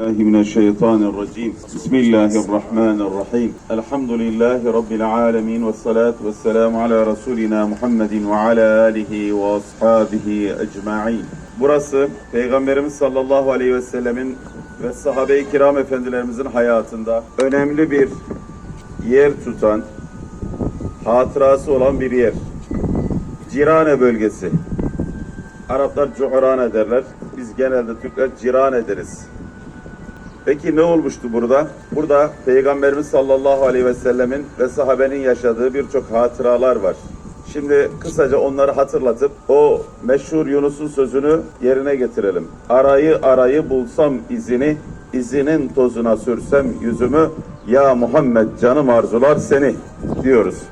الله من الشيطان الرجيم بسم الله الرحمن الرحيم الحمد لله رب العالمين والصلاة والسلام على رسولنا محمد وعلى آله وأصحابه أجمعين Burası Peygamberimiz sallallahu aleyhi ve sellemin ve sahabe-i kiram efendilerimizin hayatında önemli bir yer tutan, hatırası olan bir yer. Cirane bölgesi. Araplar cuhrane derler. Biz genelde Türkler cirane deriz. Peki ne olmuştu burada? Burada Peygamberimiz sallallahu aleyhi ve sellemin ve sahabenin yaşadığı birçok hatıralar var. Şimdi kısaca onları hatırlatıp o meşhur Yunus'un sözünü yerine getirelim. Arayı arayı bulsam izini, izinin tozuna sürsem yüzümü, ya Muhammed canım arzular seni diyoruz.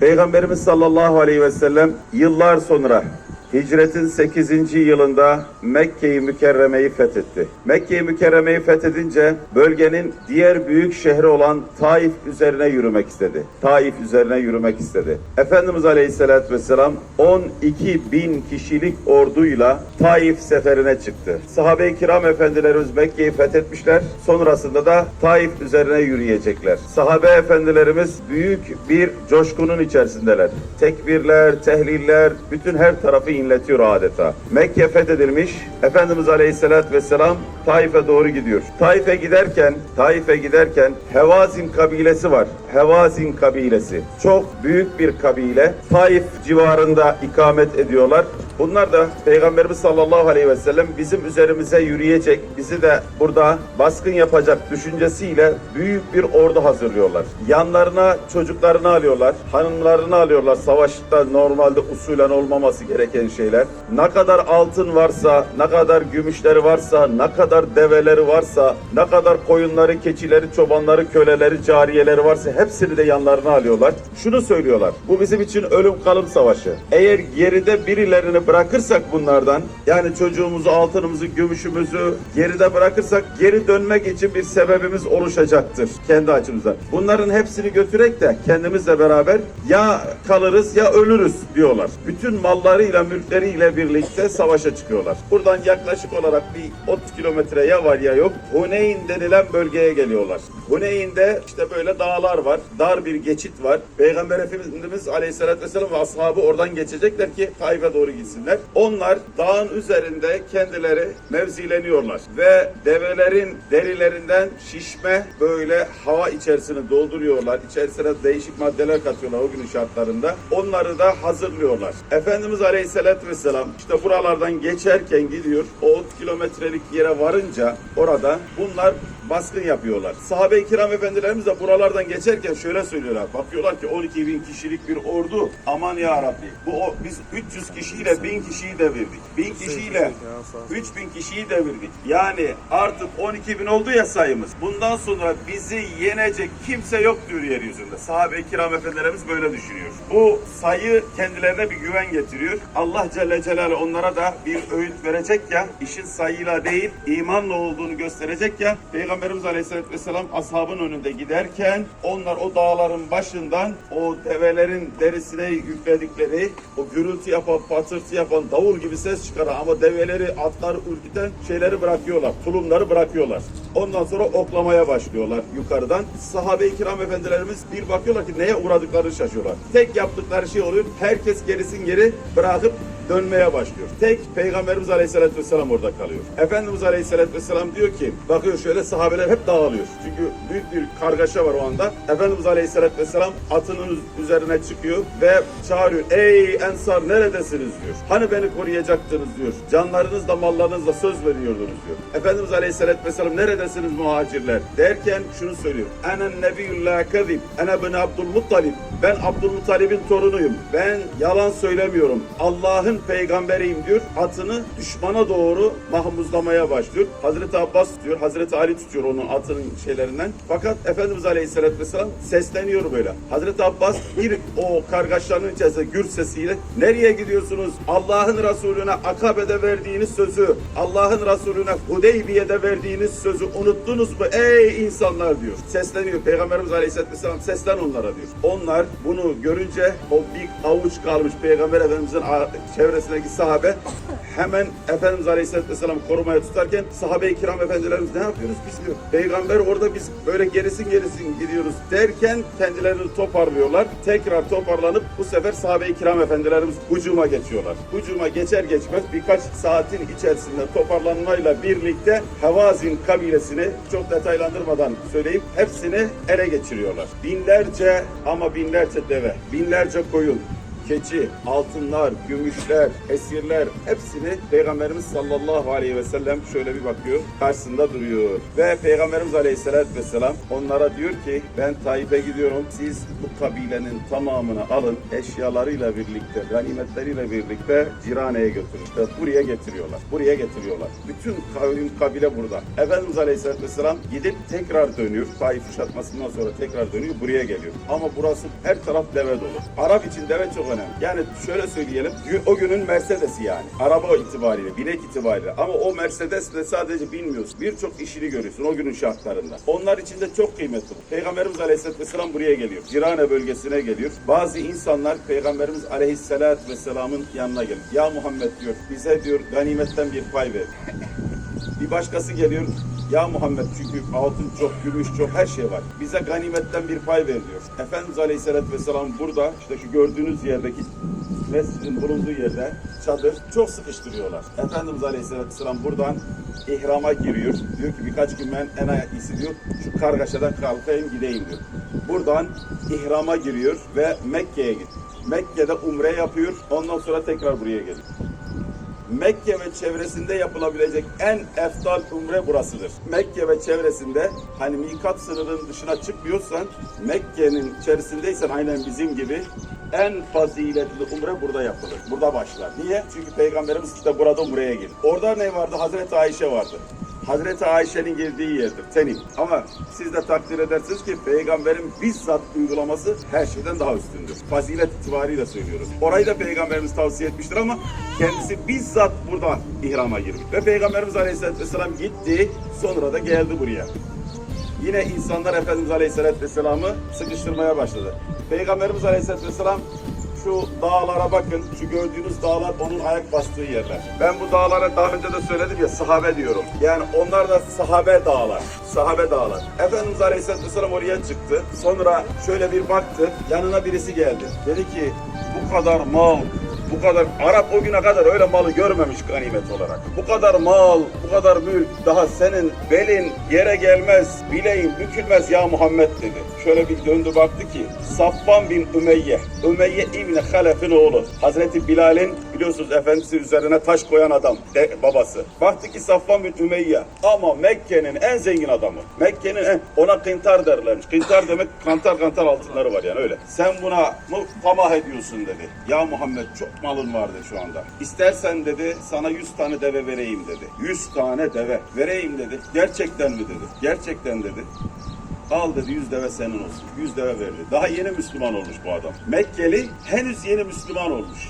Peygamberimiz sallallahu aleyhi ve sellem yıllar sonra Hicretin 8. yılında Mekke-i Mükerreme'yi fethetti. Mekke-i Mükerreme'yi fethedince bölgenin diğer büyük şehri olan Taif üzerine yürümek istedi. Taif üzerine yürümek istedi. Efendimiz Aleyhisselatü Vesselam 12 bin kişilik orduyla Taif seferine çıktı. Sahabe-i kiram efendilerimiz Mekke'yi fethetmişler. Sonrasında da Taif üzerine yürüyecekler. Sahabe efendilerimiz büyük bir coşkunun içerisindeler. Tekbirler, tehliller, bütün her tarafı inletiyor adeta. Mekke fethedilmiş. Efendimiz Aleyhisselatü Vesselam Taif'e doğru gidiyor. Taif'e giderken, Taif'e giderken Hevazin kabilesi var. Hevazin kabilesi. Çok büyük bir kabile. Taif civarında ikamet ediyorlar. Bunlar da Peygamberimiz sallallahu aleyhi ve sellem bizim üzerimize yürüyecek, bizi de burada baskın yapacak düşüncesiyle büyük bir ordu hazırlıyorlar. Yanlarına çocuklarını alıyorlar, hanımlarını alıyorlar. Savaşta normalde usulen olmaması gereken şeyler. Ne kadar altın varsa, ne kadar gümüşleri varsa, ne kadar develeri varsa, ne kadar koyunları, keçileri, çobanları, köleleri, cariyeleri varsa hepsini de yanlarına alıyorlar. Şunu söylüyorlar. Bu bizim için ölüm kalım savaşı. Eğer geride birilerini bırakırsak bunlardan yani çocuğumuzu, altınımızı, gümüşümüzü geride bırakırsak geri dönmek için bir sebebimiz oluşacaktır kendi açımızdan. Bunların hepsini götürek de kendimizle beraber ya kalırız ya ölürüz diyorlar. Bütün mallarıyla, mülkleriyle birlikte savaşa çıkıyorlar. Buradan yaklaşık olarak bir 30 kilometre ya var ya yok Huneyn denilen bölgeye geliyorlar. Huneyn'de işte böyle dağlar var. Dar bir geçit var. Peygamber Efendimiz Aleyhisselatü Vesselam ve ashabı oradan geçecekler ki Taif'e doğru gitsinler. Onlar dağın üzerinde kendileri mevzileniyorlar. Ve develerin derilerinden şişme böyle hava içerisine dolduruyorlar. İçerisine değişik maddeler katıyorlar o günün şartlarında. Onları da hazırlıyorlar. Efendimiz Aleyhisselatü Vesselam işte buralardan geçerken gidiyor. O 30 kilometrelik yere varınca orada bunlar baskın yapıyorlar. Sahabe-i kiram efendilerimiz de buralardan geçerken şöyle söylüyorlar. Bakıyorlar ki 12 bin kişilik bir ordu. Aman ya Rabbi. Bu o, biz 300 kişiyle 1000 kişiyi devirdik. 1000 kişiyle 3000 kişiyi devirdik. Yani artık 12 bin oldu ya sayımız. Bundan sonra bizi yenecek kimse yok diyor yeryüzünde. Sahabe-i kiram efendilerimiz böyle düşünüyor. Bu sayı kendilerine bir güven getiriyor. Allah Celle Celaluhu onlara da bir öğüt verecek ya, işin sayıyla değil, imanla olduğunu gösterecek ya, Peygamberimiz Aleyhisselatü Vesselam ashabın önünde giderken onlar o dağların başından o develerin derisine yükledikleri o gürültü yapan, patırtı yapan, davul gibi ses çıkaran ama develeri, atları ürküten şeyleri bırakıyorlar. Tulumları bırakıyorlar. Ondan sonra oklamaya başlıyorlar yukarıdan. Sahabe-i kiram efendilerimiz bir bakıyorlar ki neye uğradıklarını şaşıyorlar. Tek yaptıkları şey oluyor. Herkes gerisin geri bırakıp dönmeye başlıyor. Tek Peygamberimiz Aleyhisselatü Vesselam orada kalıyor. Efendimiz Aleyhisselatü Vesselam diyor ki bakıyor şöyle sahabeler hep dağılıyor. Çünkü büyük bir kargaşa var o anda. Efendimiz Aleyhisselatü Vesselam atının üzerine çıkıyor ve çağırıyor. Ey Ensar neredesiniz diyor. Hani beni koruyacaktınız diyor. Canlarınızla mallarınızla söz veriyordunuz diyor. Efendimiz Aleyhisselatü Vesselam neredesiniz muhacirler derken şunu söylüyor. Enen nebiyyül la kezib. Ene ben Abdülmuttalib. Ben Abdülmuttalib'in torunuyum. Ben yalan söylemiyorum. Allah'ın peygamberiyim diyor. Atını düşmana doğru mahmuzlamaya başlıyor. Hazreti Abbas tutuyor. Hazreti Ali tutuyor onun atının şeylerinden. Fakat Efendimiz Aleyhisselatü Vesselam sesleniyor böyle. Hazreti Abbas bir o kargaşanın içerisinde gür sesiyle nereye gidiyorsunuz? Allah'ın Resulüne Akabe'de verdiğiniz sözü, Allah'ın Resulüne Hudeybiye'de verdiğiniz sözü unuttunuz mu ey insanlar diyor. Sesleniyor. Peygamberimiz Aleyhisselatü Vesselam seslen onlara diyor. Onlar bunu görünce o bir avuç kalmış Peygamber Efendimizin a- çevresindeki sahabe hemen Efendimiz Aleyhisselatü Vesselam korumaya tutarken sahabe-i kiram efendilerimiz ne yapıyoruz biz diyor. Peygamber orada biz böyle gerisin gerisin gidiyoruz derken kendilerini toparlıyorlar. Tekrar toparlanıp bu sefer sahabe-i kiram efendilerimiz hücuma geçiyorlar. Hücuma geçer geçmez birkaç saatin içerisinde toparlanmayla birlikte Hevazin kabilesini çok detaylandırmadan söyleyip hepsini ele geçiriyorlar. Binlerce ama binlerce deve, binlerce koyun, keçi, altınlar, gümüşler, esirler hepsini Peygamberimiz sallallahu aleyhi ve sellem şöyle bir bakıyor karşısında duruyor. Ve Peygamberimiz aleyhissalatü vesselam onlara diyor ki ben Taif'e gidiyorum siz bu kabilenin tamamını alın eşyalarıyla birlikte, ganimetleriyle birlikte Cirane'ye götürün. İşte buraya getiriyorlar. Buraya getiriyorlar. Bütün kavim kabile burada. Efendimiz aleyhissalatü vesselam gidip tekrar dönüyor. Taif kuşatmasından sonra tekrar dönüyor. Buraya geliyor. Ama burası her taraf deve dolu. Arap için deve çok önemli. Yani şöyle söyleyelim. O günün Mercedes'i yani. Araba itibariyle, binek itibariyle. Ama o Mercedes de sadece bilmiyorsun. Birçok işini görüyorsun o günün şartlarında. Onlar için de çok kıymetli. Peygamberimiz Aleyhisselatü Vesselam buraya geliyor. Cirane bölgesine geliyor. Bazı insanlar Peygamberimiz Aleyhisselatü Vesselam'ın yanına geliyor. Ya Muhammed diyor bize diyor ganimetten bir pay ver. Bir başkası geliyor. Ya Muhammed çünkü altın çok, gümüş çok, her şey var. Bize ganimetten bir pay ver diyor. Efendimiz Aleyhisselatü Vesselam burada, işte şu gördüğünüz yerdeki mescidin bulunduğu yerde çadır çok sıkıştırıyorlar. Efendimiz Aleyhisselatü Vesselam buradan ihrama giriyor. Diyor ki birkaç gün ben en iyisi diyor şu kargaşadan kalkayım gideyim diyor. Buradan ihrama giriyor ve Mekke'ye gidiyor. Mekke'de umre yapıyor. Ondan sonra tekrar buraya geliyor. Mekke ve çevresinde yapılabilecek en eftal umre burasıdır. Mekke ve çevresinde hani mikat sınırının dışına çıkmıyorsan Mekke'nin içerisindeysen aynen bizim gibi en faziletli umre burada yapılır. Burada başlar. Niye? Çünkü Peygamberimiz işte burada umreye girdi. Orada ne vardı? Hazreti Ayşe vardı. Hazreti Ayşe'nin girdiği yerdir, tenim. Ama siz de takdir edersiniz ki peygamberin bizzat uygulaması her şeyden daha üstündür. Fazilet itibariyle söylüyoruz. Orayı da peygamberimiz tavsiye etmiştir ama kendisi bizzat burada ihrama girmiş. Ve peygamberimiz aleyhissalatü vesselam gitti, sonra da geldi buraya. Yine insanlar Efendimiz Aleyhisselatü Vesselam'ı sıkıştırmaya başladı. Peygamberimiz Aleyhisselatü Vesselam şu dağlara bakın. Şu gördüğünüz dağlar onun ayak bastığı yerler. Ben bu dağlara daha önce de söyledim ya sahabe diyorum. Yani onlar da sahabe dağlar. Sahabe dağlar. Efendimiz Aleyhisselatü Vesselam oraya çıktı. Sonra şöyle bir baktı. Yanına birisi geldi. Dedi ki bu kadar mal, bu kadar Arap o güne kadar öyle malı görmemiş ganimet olarak. Bu kadar mal, bu kadar mülk daha senin belin yere gelmez, bileğin bükülmez ya Muhammed dedi. Şöyle bir döndü baktı ki Safvan bin Ümeyye, Ümeyye İbni Halef'in oğlu. Hazreti Bilal'in biliyorsunuz efendisi üzerine taş koyan adam de, babası. Baktı ki Safvan bin Ümeyye ama Mekke'nin en zengin adamı. Mekke'nin en, ona kıntar derlermiş. Kıntar demek kantar kantar altınları var yani öyle. Sen buna mı tamah ediyorsun dedi. Ya Muhammed çok malın vardı şu anda. İstersen dedi sana 100 tane deve vereyim dedi. 100 tane deve vereyim dedi. Gerçekten mi dedi. Gerçekten dedi. Al dedi 100 deve senin olsun. 100 deve verdi. Daha yeni Müslüman olmuş bu adam. Mekkeli henüz yeni Müslüman olmuş.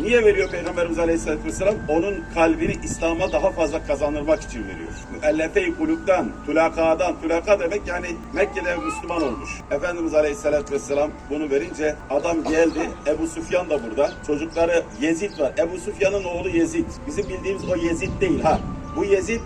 Niye veriyor Peygamberimiz Aleyhisselatü Vesselam? Onun kalbini İslam'a daha fazla kazandırmak için veriyor. Müellefe-i kulüpten, tulakadan, tulaka demek yani Mekke'de Müslüman olmuş. Efendimiz Aleyhisselatü Vesselam bunu verince adam geldi. Ebu Süfyan da burada. Çocukları Yezid var. Ebu Süfyan'ın oğlu Yezid. Bizim bildiğimiz o Yezid değil ha. Bu Yezid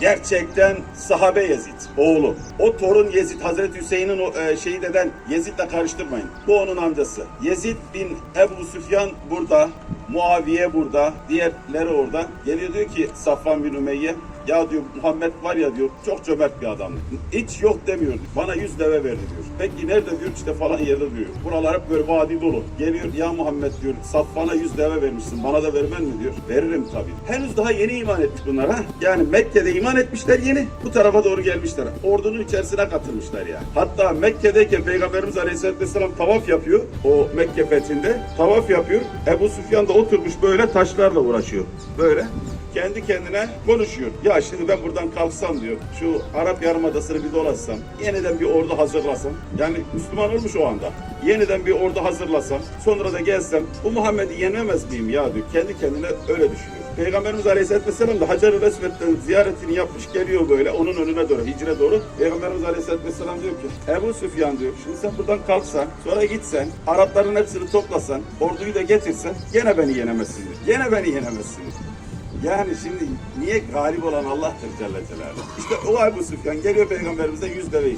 gerçekten sahabe Yezid oğlu. O torun Yezid Hazreti Hüseyin'in o e, şehit eden Yezid'le karıştırmayın. Bu onun amcası. Yezid bin Ebu Süfyan burada. Muaviye burada. Diğerleri orada. Geliyor diyor ki Safvan bin Ümeyye ya diyor Muhammed var ya diyor çok cömert bir adam. Hiç yok demiyor. Bana yüz deve verdi diyor. Peki nerede diyor işte falan yerde diyor. Buralar hep böyle vadi dolu. Geliyor ya Muhammed diyor Safvan'a yüz deve vermişsin bana da vermen mi diyor. Veririm tabii. Henüz daha yeni iman etmiş bunlar ha. Yani Mekke'de iman etmişler yeni. Bu tarafa doğru gelmişler. Ordunun içerisine katılmışlar yani. Hatta Mekke'deyken Peygamberimiz Aleyhisselatü Vesselam tavaf yapıyor. O Mekke fethinde. Tavaf yapıyor. Ebu Süfyan da oturmuş böyle taşlarla uğraşıyor. Böyle kendi kendine konuşuyor. Ya şimdi ben buradan kalksam diyor. Şu Arap Yarımadası'nı bir dolaşsam. Yeniden bir ordu hazırlasam. Yani Müslüman olmuş o anda. Yeniden bir ordu hazırlasam. Sonra da gelsem. Bu Muhammed'i yenemez miyim ya diyor. Kendi kendine öyle düşünüyor. Peygamberimiz Aleyhisselatü Vesselam da Hacer-ı Esved'den ziyaretini yapmış geliyor böyle onun önüne doğru, hicre doğru. Peygamberimiz Aleyhisselatü Vesselam diyor ki Ebu Süfyan diyor şimdi sen buradan kalksan sonra gitsen Arapların hepsini toplasan orduyu da getirsen gene beni yenemezsin diyor. Gene beni yenemezsin diyor. Yani şimdi niye galip olan Allah'tır Celle Celaluhu. İşte o Ebu Süfyan geliyor peygamberimize yüz deve.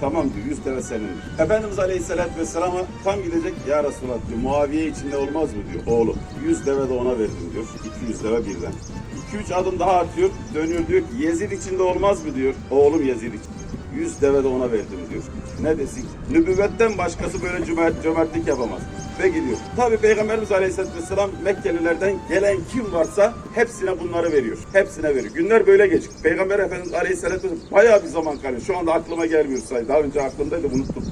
Tamam diyor yüz deve senindir. Efendimiz Aleyhisselatü Vesselam'a tam gidecek ya Resulallah diyor Muaviye içinde olmaz mı diyor oğlum. Yüz deve de ona verdim diyor. 200 deve birden. 2-3 adım daha atıyor dönüyor diyor ki Yezid içinde olmaz mı diyor. Oğlum Yezid için. Yüz deve de ona verdim diyor. Ne desin? Nübüvvetten başkası böyle cömert, cömertlik yapamaz. Ve gidiyor. Tabi Peygamberimiz Aleyhisselatü Vesselam Mekkelilerden gelen kim varsa hepsine bunları veriyor. Hepsine veriyor. Günler böyle geçiyor. Peygamber Efendimiz Aleyhisselatü Vesselam bayağı bir zaman kalıyor. Şu anda aklıma gelmiyor say. Daha önce aklımdaydı unuttum.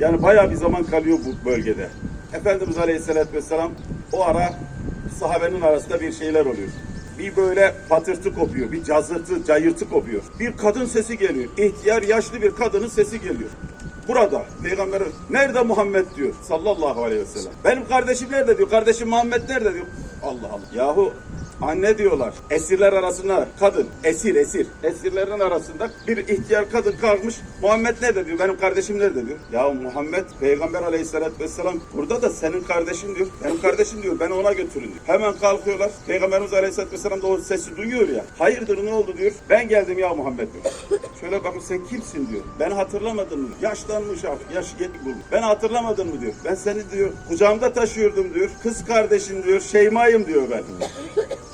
Yani bayağı bir zaman kalıyor bu bölgede. Efendimiz Aleyhisselatü Vesselam o ara sahabenin arasında bir şeyler oluyor. Bir böyle patırtı kopuyor, bir cazırtı, cayırtı kopuyor. Bir kadın sesi geliyor. İhtiyar, yaşlı bir kadının sesi geliyor. Burada peygamber nerede Muhammed diyor sallallahu aleyhi ve sellem. Benim kardeşim nerede diyor. Kardeşim Muhammed nerede diyor. Allah Allah. Yahu anne diyorlar. Esirler arasında kadın, esir esir. Esirlerin arasında bir ihtiyar kadın kalkmış. Muhammed nerede diyor. Benim kardeşim nerede diyor. Ya Muhammed peygamber aleyhissalatü vesselam burada da senin kardeşin diyor. Benim kardeşim diyor. Beni ona götürün diyor. Hemen kalkıyorlar. Peygamberimiz aleyhissalatü vesselam da o sesi duyuyor ya. Hayırdır ne oldu diyor. Ben geldim ya Muhammed diyor. Şöyle bakın sen kimsin diyor. Beni hatırlamadın mı? Yaşlanmış artık. Yaş yetmiş bulmuş. Beni hatırlamadın mı diyor. Ben seni diyor kucağımda taşıyordum diyor. Kız kardeşin diyor. Şeyma'yım diyor ben.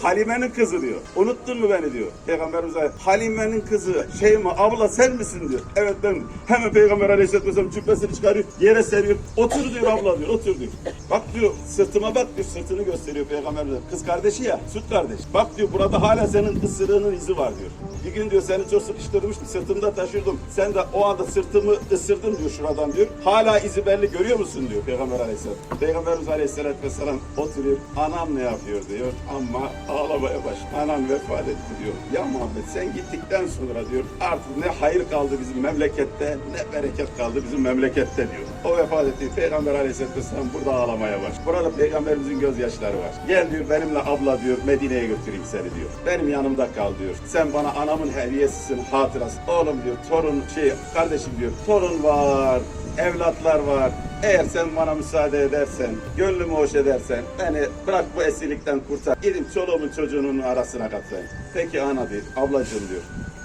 Halime'nin kızı diyor. Unuttun mu beni diyor. Peygamberimiz Halime'nin kızı Şeyma abla sen misin diyor. Evet ben. Hemen Peygamber Aleyhisselatü Vesselam cübbesini çıkarıyor. Yere seriyor. Otur diyor abla diyor. Otur diyor. Bak diyor sırtıma bak diyor. Sırtını gösteriyor Peygamber. Kız kardeşi ya. Süt kardeş. Bak diyor burada hala senin ısırığının izi var diyor. Bir gün diyor seni çok sıkıştırmıştım. Sırtımda taşırdım. Sen de o anda sırtımı ısırdın diyor şuradan diyor. Hala izi belli görüyor musun diyor Peygamber Aleyhisselam. Peygamberimiz Aleyhisselatü Vesselam oturuyor. Anam ne yapıyor diyor. Ama ağlamaya baş. Anam vefat etti diyor. Ya Muhammed sen gittikten sonra diyor artık ne hayır kaldı bizim memlekette ne bereket kaldı bizim memlekette diyor. O vefat etti. Peygamber Aleyhisselatü Vesselam burada ağlamaya baş. Burada Peygamberimizin gözyaşları var. Gel diyor benimle abla diyor Medine'ye götüreyim seni diyor. Benim yanımda kal diyor. Sen bana anamın hediyesisin hatırası. Oğlum diyor torun şey kardeşim diyor torun var evlatlar var. Eğer sen bana müsaade edersen, gönlümü hoş edersen, beni bırak bu esirlikten kurtar. Gidin çoluğumun çocuğunun arasına katlayın. Peki ana diyor, ablacığım diyor.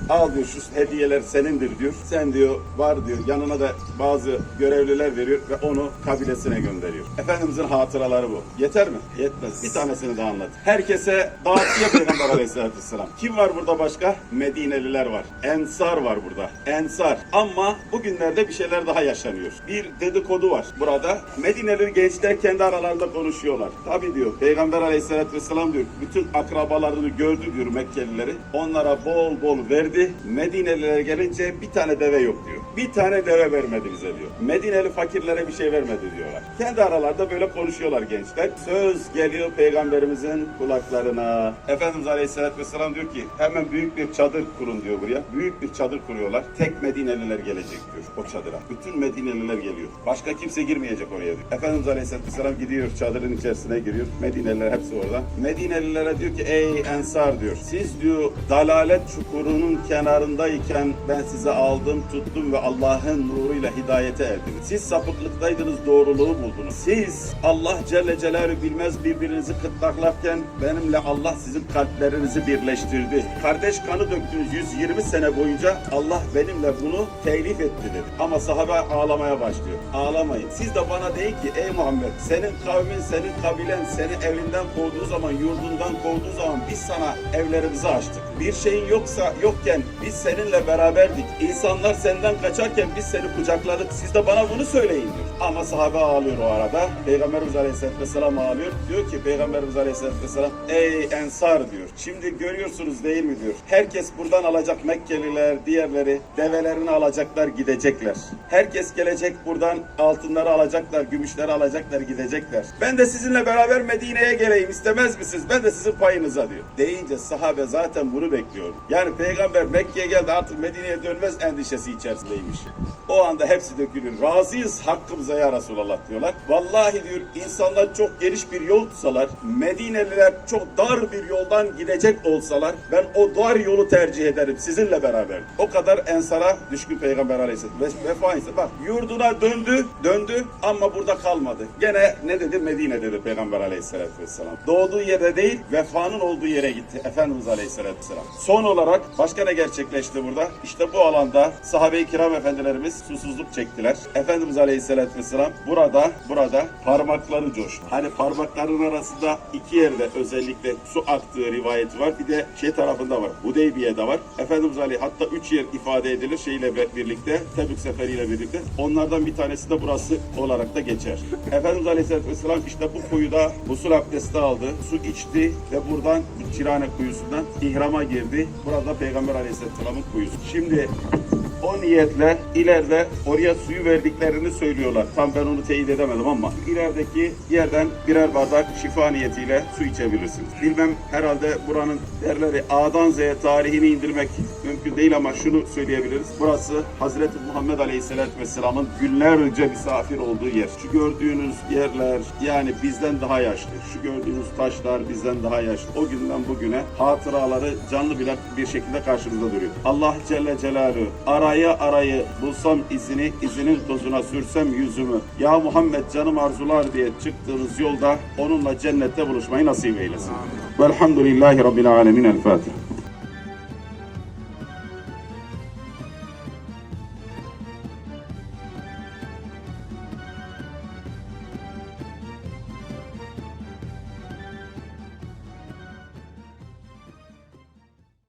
Al diyor şu hediyeler senindir diyor. Sen diyor var diyor yanına da bazı görevliler veriyor ve onu kabilesine gönderiyor. Efendimizin hatıraları bu. Yeter mi? Yetmez. Bir tanesini daha anlat. Herkese dağıtıyor Peygamber Aleyhisselatü Vesselam. Kim var burada başka? Medineliler var. Ensar var burada. Ensar. Ama bugünlerde bir şeyler daha yaşanıyor. Bir dedikodu var burada. Medineli gençler kendi aralarında konuşuyorlar. Tabi diyor Peygamber Aleyhisselatü Vesselam diyor bütün akrabalarını gördü diyor Mekkelileri. Onlara bol bol verdi. Medineliler gelince bir tane deve yok diyor. Bir tane deve vermedi bize diyor. Medineli fakirlere bir şey vermedi diyorlar. Kendi aralarda böyle konuşuyorlar gençler. Söz geliyor peygamberimizin kulaklarına. Efendimiz Aleyhisselatü Vesselam diyor ki hemen büyük bir çadır kurun diyor buraya. Büyük bir çadır kuruyorlar. Tek Medineliler gelecek diyor o çadıra. Bütün Medineliler geliyor. Başka kimse girmeyecek oraya diyor. Efendimiz Aleyhisselatü Vesselam gidiyor çadırın içerisine giriyor. Medineliler hepsi orada. Medinelilere diyor ki ey ensar diyor. Siz diyor dalalet çukurunun kenarındayken ben sizi aldım tuttum ve Allah'ın nuruyla hidayete erdiniz. Siz sapıklıktaydınız doğruluğu buldunuz. Siz Allah Celle Celaluhu bilmez birbirinizi kıtraklarken benimle Allah sizin kalplerinizi birleştirdi. Kardeş kanı döktünüz 120 sene boyunca Allah benimle bunu telif etti dedi. Ama sahabe ağlamaya başlıyor. Ağlamayın. Siz de bana deyin ki ey Muhammed senin kavmin, senin kabilen seni evinden kovduğu zaman, yurdundan kovduğu zaman biz sana evlerimizi açtık. Bir şeyin yoksa yokken biz seninle beraberdik. İnsanlar senden kaçarken biz seni kucakladık. Siz de bana bunu söyleyin diyor. Ama sahabe ağlıyor o arada. Peygamberimiz Aleyhisselatü Vesselam ağlıyor. Diyor ki Peygamberimiz Aleyhisselatü Vesselam ey ensar diyor. Şimdi görüyorsunuz değil mi diyor. Herkes buradan alacak Mekkeliler, diğerleri develerini alacaklar gidecekler. Herkes gelecek buradan altınları alacaklar, gümüşleri alacaklar gidecekler. Ben de sizinle beraber Medine'ye geleyim istemez misiniz? Ben de sizin payınıza diyor. Deyince sahabe zaten bunu bekliyor. Yani peygamber Mekke'ye geldi artık Medine'ye dönmez endişesi içerisindeymiş. O anda hepsi dökülür. Razıyız hakkımıza ya Resulallah diyorlar. Vallahi diyor insanlar çok geniş bir yol tutsalar, Medineliler çok dar bir yoldan gidecek olsalar ben o dar yolu tercih ederim sizinle beraber. O kadar ensara düşkün Peygamber Aleyhisselam. Ve vefa ise bak yurduna döndü, döndü ama burada kalmadı. Gene ne dedi? Medine dedi Peygamber Aleyhisselatü Vesselam. Doğduğu yere değil, vefanın olduğu yere gitti Efendimiz Aleyhisselatü Vesselam. Son olarak başka ne gerçekleşti burada? İşte bu alanda sahabe-i kiram efendilerimiz susuzluk çektiler. Efendimiz Aleyhisselatü Vesselam burada, burada parmakları coştu. Hani parmakların arasında iki yerde özellikle su aktığı rivayeti var. Bir de şey tarafında var. Hudeybiye'de var. Efendimiz Ali hatta üç yer ifade edilir şeyle birlikte, Tebük seferiyle birlikte. Onlardan bir tanesi de burası olarak da geçer. Efendimiz Aleyhisselatü işte bu kuyuda usul abdesti aldı, su içti ve buradan bu Çirane kuyusundan ihrama girdi. Burada Peygamber Aleyhisselam'ın kuyusu. Şimdi o niyetle ileride oraya suyu verdiklerini söylüyorlar. Tam ben onu teyit edemedim ama ilerideki yerden birer bardak şifa niyetiyle su içebilirsiniz. Bilmem herhalde buranın derleri A'dan Z'ye tarihini indirmek mümkün değil ama şunu söyleyebiliriz. Burası Hazreti Muhammed Aleyhisselatü Vesselam'ın günlerce misafir olduğu yer. Şu gördüğünüz yerler yani bizden daha yaşlı. Şu gördüğünüz taşlar bizden daha yaşlı. O günden bugüne hatıraları canlı bile bir şekilde karşımızda duruyor. Allah Celle Celaluhu araya arayı bulsam izini, izinin tozuna sürsem yüzümü. Ya Muhammed canım arzular diye çıktığınız yolda onunla cennette buluşmayı nasip eylesin. Velhamdülillahi Rabbil Alemin. El Fatiha.